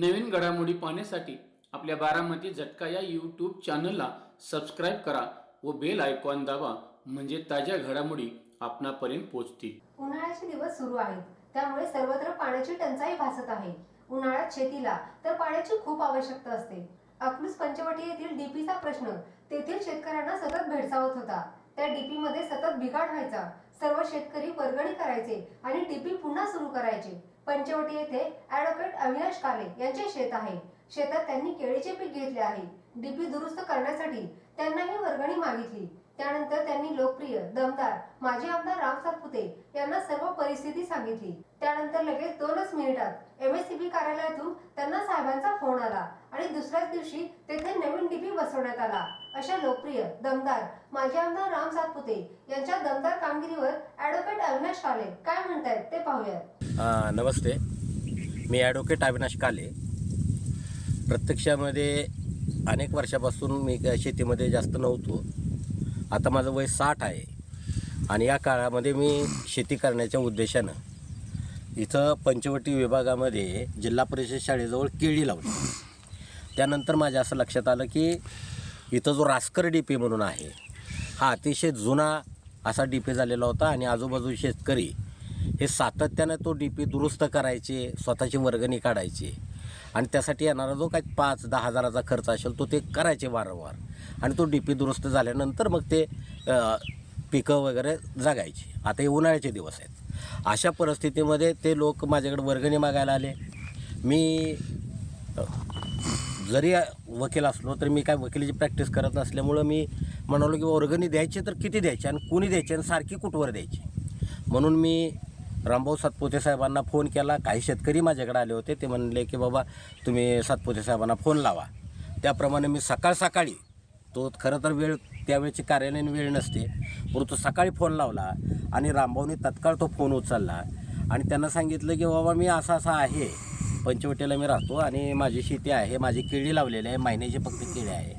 नवीन घडामोडी पाहण्यासाठी आपल्या बारामती झटका या यूट्यूब चॅनलला सबस्क्राईब करा व बेल आयकॉन दाबा म्हणजे ताज्या घडामोडी आपणापर्यंत पोहोचतील. उन्हाळ्याचे दिवस सुरू आहेत. त्यामुळे सर्वत्र पाण्याची टंचाई भासत आहे. उन्हाळ्यात शेतीला तर पाण्याची खूप आवश्यकता असते. अकलूज पंचवटी येथील डीपीचा प्रश्न तेथील शेतकऱ्यांना सतत भेडसावत होता. त्या डीपी मध्ये सतत बिघाड व्हायचा. सर्व शेतकरी वर्गणी करायचे आणि डीपी पुन्हा सुरू करायचे. पंचवटी येथे ऍडव्होकेट अविनाश काले यांचे शेत आहे. शेतात त्यांनी केळीचे पीक घेतले आहे. डीपी दुरुस्त करण्यासाठी त्यांना ही वर्गणी मागितली. त्यानंतर त्यांनी लोकप्रिय दमदार माजी आमदार राम सातपुते यांना सर्व परिस्थिती सांगितली. त्यानंतर लगेच दोनच मिनिटात एमएससीबी कार्यालयातून त्यांना साहेबांचा फोन आला आणि त्याच दिवशी तेथे नवीन डीपी बसवण्यात आला. अशा लोकप्रिय दमदार माजी आमदार राम सातपुते यांच्या दमदार कामगिरीवर ॲडव्होकेट अविनाश काले काय म्हणतायत ते पाहूयात. नमस्ते. मी ॲडव्होकेट अविनाश काले. प्रत्यक्षामध्ये अनेक वर्षापासून मी शेतीमध्ये जास्त नव्हतो. आता माझं वय साठ आहे. आणि या काळामध्ये मी शेती करण्याच्या उद्देशानं इथं पंचवटी विभागामध्ये जिल्हा परिषद शाळेजवळ केळी लावली. त्यानंतर माझ्या असं लक्षात आलं की इथं जो रास्कर डी पी म्हणून आहे हा अतिशय जुना असा डी पी झालेला होता आणि आजूबाजू शेतकरी हे सातत्यानं तो डी पी दुरुस्त करायचे स्वतःची वर्गणी काढायची. आणि त्यासाठी येणारा जो काही पाच दहा हजाराचा खर्च असेल तो ते करायचे वारंवार. आणि तो डी पी दुरुस्त झाल्यानंतर मग ते पिकं वगैरे जगायची. आता हे उन्हाळ्याचे दिवस आहेत. अशा परिस्थितीमध्ये ते लोक माझ्याकडे वर्गणी मागायला आले. मी जरी वकील असलो तरी मी काय वकिलीची प्रॅक्टिस करत नसल्यामुळं मी म्हणालो की वर्गणी द्यायची तर किती द्यायची आणि कोणी द्यायची आणि सारखी कुठवर द्यायची? म्हणून मी रामभाऊ सातपुते साहेबांना फोन केला. काही शेतकरी माझ्याकडे आले होते. ते म्हणले की बाबा तुम्ही सातपुते साहेबांना फोन लावा. त्याप्रमाणे मी सकाळ सकाळी तो खरं तर वेळ त्यावेळची कार्यालयीन वेळ नसते परंतु सकाळी फोन लावला आणि रामभाऊने तत्काळ तो फोन उचलला आणि त्यांना सांगितलं की बाबा मी असा असा आहे. पंचवटीला मी राहतो आणि माझी शेती आहे माझी केळी लावलेली आहे महिन्याची फक्त केळी आहे.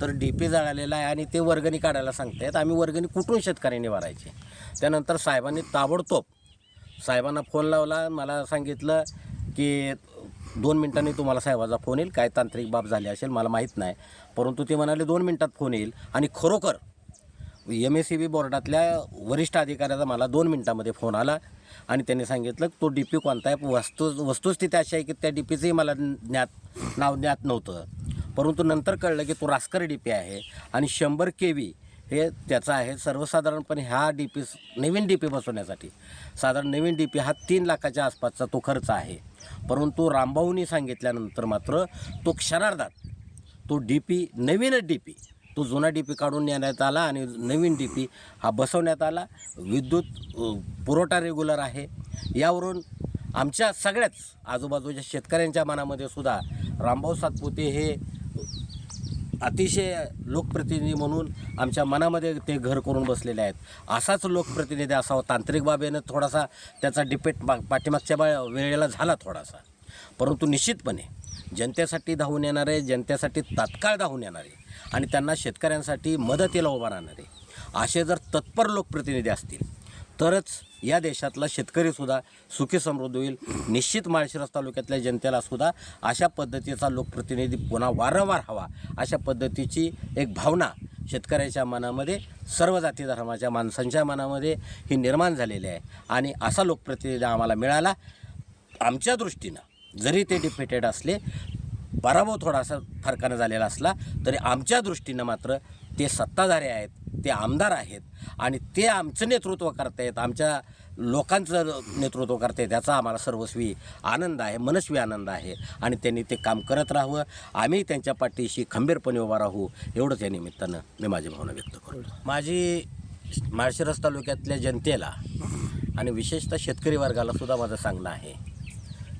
तर डी पी जळालेला आहे आणि ते वर्गणी काढायला सांगतायत. आम्ही वर्गणी कुठून शेतकऱ्यांनी भरायची? त्यानंतर साहेबांनी ताबडतोब साहेबांना फोन लावला मला सांगितलं की दोन मिनिटांनी तुम्हाला साहेबाचा फोन येईल काय तांत्रिक बाब झाली असेल मला माहीत नाही. परंतु ते म्हणाले दोन मिनिटात फोन येईल आणि खरोखर एम एस सी बी बोर्डातल्या वरिष्ठ अधिकाऱ्याचा मला दोन मिनिटामध्ये फोन आला आणि त्यांनी सांगितलं तो डी पी कोणता आहे? वस्तू वस्तुस्थिती अशी आहे की त्या डी पीचंही मला ज्ञात नाव ज्ञात नव्हतं. परंतु नंतर कळलं की तो रास्कर डी पी आहे आणि शंभर के व्ही हे त्याचं आहे सर्वसाधारणपणे ह्या डी पी नवीन डी पी बसवण्यासाठी. साधारण नवीन डी पी हा तीन लाखाच्या आसपासचा तो खर्च आहे. परंतु रामभाऊनी सांगितल्यानंतर मात्र तो क्षणार्धात तो डी पी नवीनच डी पी तो जुना डी पी काढून नेण्यात आला आणि नवीन डी पी हा बसवण्यात आला. विद्युत पुरवठा रेग्युलर आहे. यावरून आमच्या सगळ्याच आजूबाजूच्या शेतकऱ्यांच्या मनामध्ये सुद्धा रामभाऊ सातपुते हे अतिशय लोकप्रतिनिधी म्हणून आमच्या मनामध्ये ते घर करून बसलेले आहेत. असाच लोकप्रतिनिधी असावा. तांत्रिक बाबीनं थोडासा त्याचा डिपेट मा पाठीमागच्या वेळेला झाला थोडासा. परंतु निश्चितपणे जनतेसाठी धावून येणारे जनतेसाठी तात्काळ धावून येणारे आणि त्यांना शेतकऱ्यांसाठी मदतीला उभा राहणारे. असे जर तत्पर लोकप्रतिनिधी असतील तरच या देशातला शेतकरीसुद्धा सुखी समृद्ध होईल. निश्चित माळशिरस तालुक्यातल्या जनतेला सुद्धा अशा पद्धतीचा लोकप्रतिनिधी पुन्हा वारंवार हवा अशा पद्धतीची एक भावना शेतकऱ्याच्या मनामध्ये सर्व जाती धर्माच्या माणसांच्या मनामध्ये ही निर्माण झालेली आहे. आणि असा लोकप्रतिनिधी आम्हाला मिळाला आमच्या दृष्टीनं जरी ते डिफिटेड असले पराभव थोडासा फरकानं झालेला असला तरी आमच्या दृष्टीनं मात्र ते सत्ताधारी आहेत ते आमदार आहेत आणि ते आमचं नेतृत्व करतायत आमच्या लोकांचं नेतृत्व करतायत त्याचा आम्हाला सर्वस्वी आनंद आहे मनस्वी आनंद आहे आणि त्यांनी ते काम करत राहावं. आम्ही त्यांच्या पाठीशी खंबीरपणे उभा राहू एवढंच या निमित्तानं मी माझी भावना व्यक्त करू माझी माळशिरस तालुक्यातल्या जनतेला आणि विशेषतः शेतकरी वर्गाला सुद्धा माझं सांगणं आहे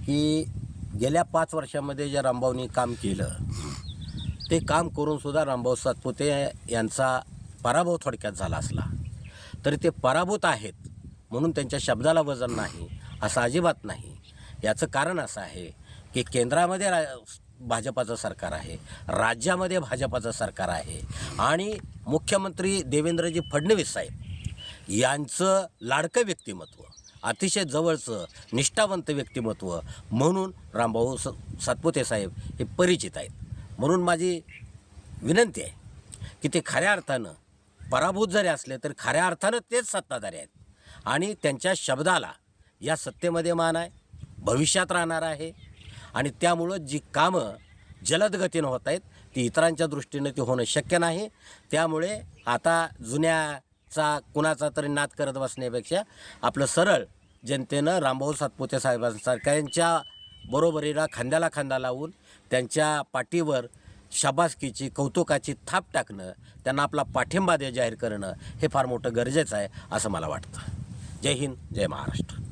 की गेल्या पाच वर्षामध्ये जे रामभाऊनी काम केलं ते काम करूनसुद्धा रामभाऊ सातपुते यांचा पराभव थोडक्यात झाला असला. तरी ते पराभूत आहेत म्हणून त्यांच्या शब्दाला वजन नाही असं अजिबात नाही. याचं कारण असं आहे की केंद्रामध्ये रा भाजपाचं सरकार आहे राज्यामध्ये भाजपाचं सरकार आहे आणि मुख्यमंत्री देवेंद्रजी फडणवीस साहेब यांचं लाडकं व्यक्तिमत्व. अतिशय जवळचं निष्ठावंत व्यक्तिमत्व म्हणून रामभाऊ स सातपुते साहेब हे परिचित आहेत. म्हणून माझी विनंती आहे की ते खऱ्या अर्थानं पराभूत जरी असले तर खऱ्या अर्थानं तेच सत्ताधारी आहेत. आणि त्यांच्या शब्दाला या सत्तेमध्ये मान आहे भविष्यात राहणार आहे. आणि त्यामुळं जी कामं जलद गतीनं होत आहेत ती इतरांच्या दृष्टीनं ते होणं शक्य नाही. त्यामुळे आता जुन्या जुन्याचा कुणाचा तरी नाद करत बसण्यापेक्षा आपलं सरळ जनतेनं रामभाऊ सातपुते साहेबांसारख्यांच्या बरोबरीला खांद्याला खांदा लावून त्यांच्या पाठीवर शाबासकीची कौतुकाची थाप टाकणं त्यांना आपला पाठिंबा दे जाहीर करणं हे फार मोठं गरजेचं आहे असं मला वाटतं. जय हिंद जय महाराष्ट्र.